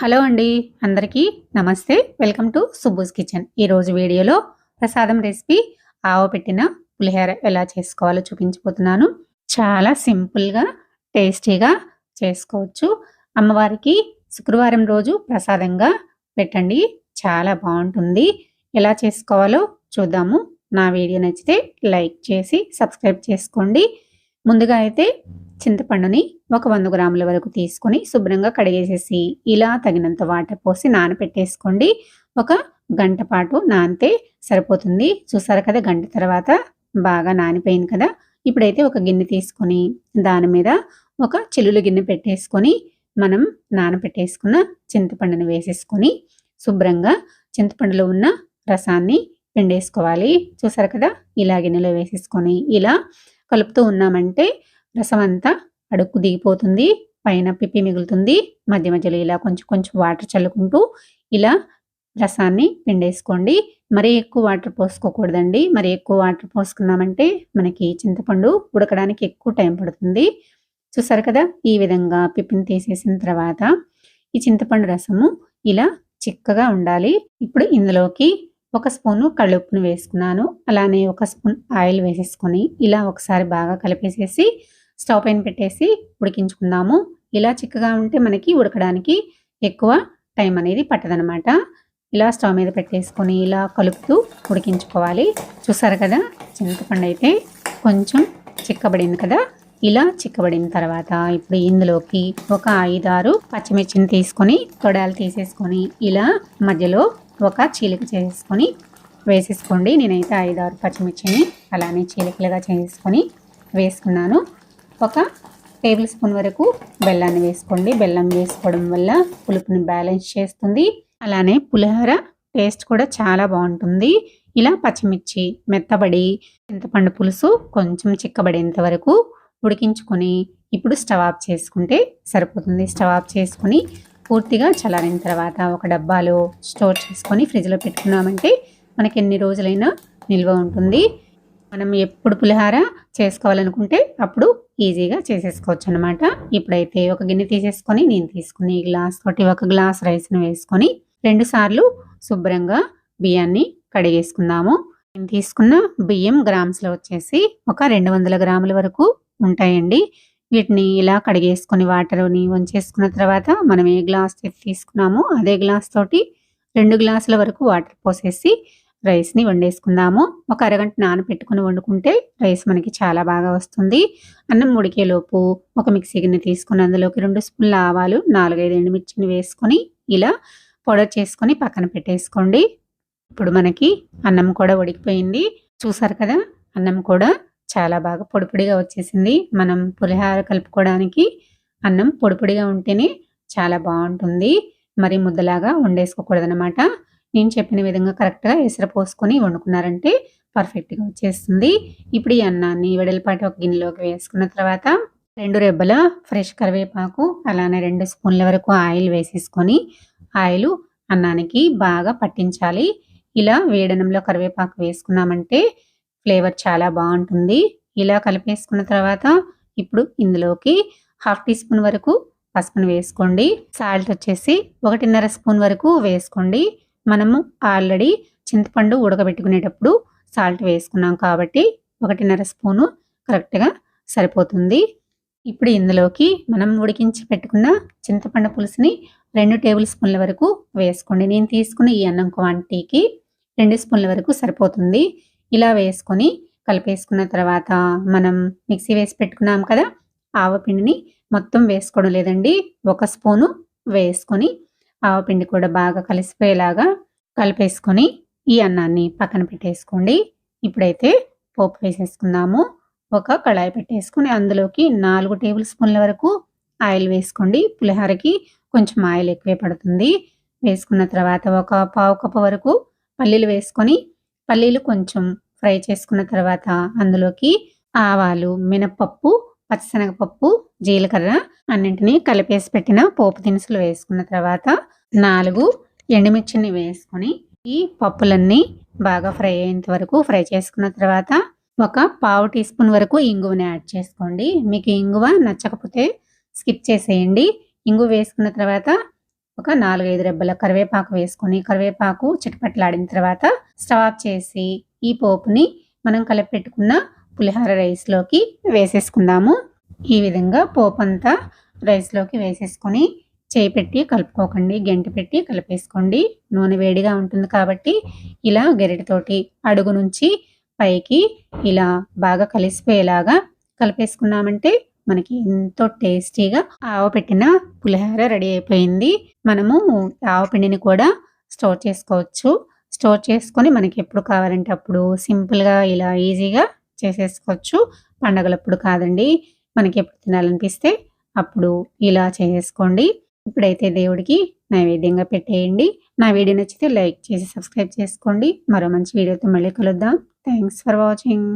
Hello అండి అందరికీ నమస్తే. Welcome to Subbu's kitchen. ఈరోజు వీడియోలో ప్రసాదం రెసిపీ ఆవ పెట్టిన పులిహోర ఎలా చేసుకోవాలో చూపించబోతున్నాను. చాలా సింపుల్గా టేస్టీగా చేసుకోవచ్చు. అమ్మవారికి శుక్రవారం రోజు ప్రసాదంగా పెట్టండి. చాలా బాగుంటుంది. ఎలా చేసుకోవాలో చూద్దాము. నా వీడియో నచ్చితే లైక్ చేసి సబ్స్క్రైబ్ చేసుకోండి. ముందుగా అయితే చింతపండుని ఒక వంద గ్రాముల వరకు తీసుకొని శుభ్రంగా కడిగేసేసి ఇలా తగినంత వాటర్ పోసి నానబెట్టేసుకోండి ఒక గంట పాటు నానితే సరిపోతుంది. చూసారు కదా గంట తర్వాత బాగా నానిపోయింది కదా. ఇప్పుడైతే ఒక గిన్నె తీసుకొని దాని మీద ఒక చిల్లులు గిన్నె పెట్టేసుకొని మనం నానబెట్టేసుకున్న చింతపండుని వేసేసుకొని శుభ్రంగా చింతపండులో ఉన్న రసాన్ని పిండేసుకోవాలి. చూసారు కదా ఇలా గిన్నెలో వేసేసుకొని ఇలా కలుపుతూ ఉన్నామంటే రసం అంతా అడుక్కు దిగిపోతుంది పైన పిప్పి మిగులుతుంది. మధ్య మధ్యలో ఇలా కొంచెం కొంచెం వాటర్ చల్లుకుంటూ ఇలా రసాన్ని పిండేసుకోండి. మరీ ఎక్కువ వాటర్ పోసుకోకూడదండి. మరి ఎక్కువ వాటర్ పోసుకున్నామంటే మనకి చింతపండు ఉడకడానికి ఎక్కువ టైం పడుతుంది. చూసారు కదా ఈ విధంగా పిప్పిని తీసేసిన తర్వాత ఈ చింతపండు రసము ఇలా చిక్కగా ఉండాలి. ఇప్పుడు ఇందులోకి ఒక స్పూను కళ్ళుప్పును వేసుకున్నాను. అలానే ఒక స్పూన్ ఆయిల్ వేసేసుకొని ఇలా ఒకసారి బాగా కలిపేసేసి స్టవ్ పైన పెట్టేసి ఉడికించుకుందాము. ఇలా చిక్కగా ఉంటే మనకి ఉడకడానికి ఎక్కువ టైం అనేది పట్టదనమాట ఇలా స్టవ్ మీద పెట్టేసుకొని ఇలా కలుపుతూ ఉడికించుకోవాలి. చూసారు కదా చింతపండు అయితే కొంచెం చిక్కబడింది కదా. ఇలా చిక్కబడిన తర్వాత ఇప్పుడు ఇందులోకి ఒక ఐదారు పచ్చిమిర్చిని తీసుకొని తొడాలు తీసేసుకొని ఇలా మధ్యలో ఒక చీలిక చేసుకొని వేసేసుకోండి. నేనైతే ఐదారు పచ్చిమిర్చిని అలానే చీలికలుగా చేసుకొని వేసుకున్నాను. ఒక టేబుల్ స్పూన్ వరకు బెల్లాన్ని వేసుకోండి. బెల్లం వేసుకోవడం వల్ల పులుపుని బ్యాలెన్స్ చేస్తుంది. అలానే పులిహోర టేస్ట్ కూడా చాలా బాగుంటుంది. ఇలా పచ్చిమిర్చి మెత్తబడి చింతపండు పులుసు కొంచెం చిక్కబడేంత వరకు ఉడికించుకొని ఇప్పుడు స్టవ్ ఆఫ్ చేసుకుంటే సరిపోతుంది. స్టవ్ ఆఫ్ చేసుకొని పూర్తిగా చల్లారిన తర్వాత ఒక డబ్బాలో స్టోర్ చేసుకొని ఫ్రిడ్జ్లో పెట్టుకున్నామంటే మనకి ఎన్ని రోజులైనా నిల్వ ఉంటుంది. మనం ఎప్పుడు పులిహార చేసుకోవాలనుకుంటే అప్పుడు ఈజీగా చేసేసుకోవచ్చు అనమాట ఇప్పుడైతే ఒక గిన్నె తీసేసుకొని నేను తీసుకుని గ్లాస్ తోటి ఒక గ్లాస్ రైస్ను వేసుకొని రెండు సార్లు శుభ్రంగా బియ్యాన్ని కడిగేసుకుందాము. నేను తీసుకున్న బియ్యం గ్రామ్స్లో వచ్చేసి ఒక రెండు వందల గ్రాముల వరకు ఉంటాయండి. వీటిని ఇలా కడిగేసుకొని వాటర్ని వంచేసుకున్న తర్వాత మనం ఏ గ్లాస్ తీసుకున్నామో అదే గ్లాస్ తోటి రెండు గ్లాసుల వరకు వాటర్ పోసేసి రైస్ని వండేసుకుందాము. ఒక అరగంట నానబెట్టుకుని వండుకుంటే రైస్ మనకి చాలా బాగా వస్తుంది. అన్నం ఉడికేలోపు ఒక మిక్సీ గిన్నె తీసుకుని అందులోకి రెండు స్పూన్ల ఆవాలు నాలుగైదు ఎండుమిర్చిని వేసుకొని ఇలా పౌడర్ చేసుకొని పక్కన పెట్టేసుకోండి. ఇప్పుడు మనకి అన్నం కూడా ఉడికిపోయింది. చూసారు కదా అన్నం కూడా చాలా బాగా పొడిపొడిగా వచ్చేసింది. మనం పులిహార కలుపుకోవడానికి అన్నం పొడిపొడిగా ఉంటేనే చాలా బాగుంటుంది. మరి ముద్దలాగా వండేసుకోకూడదనమాట నేను చెప్పిన విధంగా కరెక్ట్గా ఎసరు పోసుకొని వండుకున్నారంటే పర్ఫెక్ట్గా వచ్చేస్తుంది. ఇప్పుడు ఈ అన్నాన్ని వెడల్పాటి ఒక గిన్నెలోకి వేసుకున్న తర్వాత రెండు రెబ్బల ఫ్రెష్ కరివేపాకు అలానే రెండు స్పూన్ల వరకు ఆయిల్ వేసేసుకొని ఆయిల్ అన్నానికి బాగా పట్టించాలి. ఇలా వేడనంలో కరివేపాకు వేసుకున్నామంటే ఫ్లేవర్ చాలా బాగుంటుంది. ఇలా కలిపేసుకున్న తర్వాత ఇప్పుడు ఇందులోకి హాఫ్ టీ స్పూన్ వరకు పసుపును వేసుకోండి. సాల్ట్ వచ్చేసి ఒకటిన్నర స్పూన్ వరకు వేసుకోండి. మనము ఆల్రెడీ చింతపండు ఉడకబెట్టుకునేటప్పుడు సాల్ట్ వేసుకున్నాం కాబట్టి ఒకటిన్నర స్పూను కరెక్ట్గా సరిపోతుంది. ఇప్పుడు ఇందులోకి మనం ఉడికించి పెట్టుకున్న చింతపండు పులుసుని రెండు టేబుల్ స్పూన్ల వరకు వేసుకోండి. నేను తీసుకున్న ఈ అన్నం క్వాంటిటీకి రెండు స్పూన్ల వరకు సరిపోతుంది. ఇలా వేసుకొని కలిపేసుకున్న తర్వాత మనం మిక్సీ వేసి పెట్టుకున్నాం కదా ఆవపిండిని మొత్తం వేసుకోవడం లేదండి ఒక స్పూను వేసుకొని ఆవపిండి కూడా బాగా కలిసిపోయేలాగా కలిపేసుకొని ఈ అన్నాన్ని పక్కన పెట్టేసుకోండి. ఇప్పుడైతే పోపు వేసేసుకుందాము. ఒక కళాయి పెట్టేసుకుని అందులోకి నాలుగు టేబుల్ స్పూన్ల వరకు ఆయిల్ వేసుకోండి. పులిహోరకి కొంచెం ఆయిల్ ఎక్కువే పడుతుంది. వేసుకున్న తర్వాత ఒక పావు కప్పు వరకు పల్లీలు వేసుకొని పల్లీలు కొంచెం ఫ్రై చేసుకున్న తర్వాత అందులోకి ఆవాలు మినపప్పు పచ్చిశనగపప్పు జీలకర్ర అన్నింటినీ కలిపేసి పెట్టిన పోపు దినుసులు వేసుకున్న తర్వాత నాలుగు ఎండుమిర్చిని వేసుకొని ఈ పప్పులన్నీ బాగా ఫ్రై అయ్యేంత వరకు ఫ్రై చేసుకున్న తర్వాత ఒక పావు టీ స్పూన్ వరకు ఇంగువని యాడ్ చేసుకోండి. మీకు ఇంగువ నచ్చకపోతే స్కిప్ చేసేయండి. ఇంగు వేసుకున్న తర్వాత ఒక నాలుగైదు రెబ్బల కరివేపాకు వేసుకొని కరివేపాకు చిటపట్లాడిన తర్వాత స్టవ్ ఆఫ్ చేసి ఈ పోపుని మనం కలిపెట్టుకున్న పులిహార రైస్లోకి వేసేసుకుందాము. ఈ విధంగా పోపు అంతా రైస్లోకి వేసేసుకొని చేయి పెట్టి కలుపుకోకండి గంటి పెట్టి కలిపేసుకోండి. నూనె వేడిగా ఉంటుంది కాబట్టి ఇలా గెరిటితోటి అడుగు నుంచి పైకి ఇలా బాగా కలిసిపోయేలాగా కలిపేసుకున్నామంటే మనకి ఎంతో టేస్టీగా ఆవపెట్టిన పులిహోర రెడీ అయిపోయింది. మనము ఆవపిండిని కూడా స్టోర్ చేసుకోవచ్చు. స్టోర్ చేసుకొని మనకి ఎప్పుడు కావాలంటే అప్పుడు సింపుల్గా ఇలా ఈజీగా చేసేసుకోవచ్చు. పండగలప్పుడు కాదండి. మనకి ఎప్పుడు తినాలనిపిస్తే అప్పుడు ఇలా చేసేసుకోండి. ఇప్పుడైతే దేవుడికి నైవేద్యంగా పెట్టేయండి. నా వీడియో నచ్చితే లైక్ చేసి సబ్స్క్రైబ్ చేసుకోండి. మరో మంచి వీడియోతో మళ్ళీ కలుద్దాం. Thanks for watching.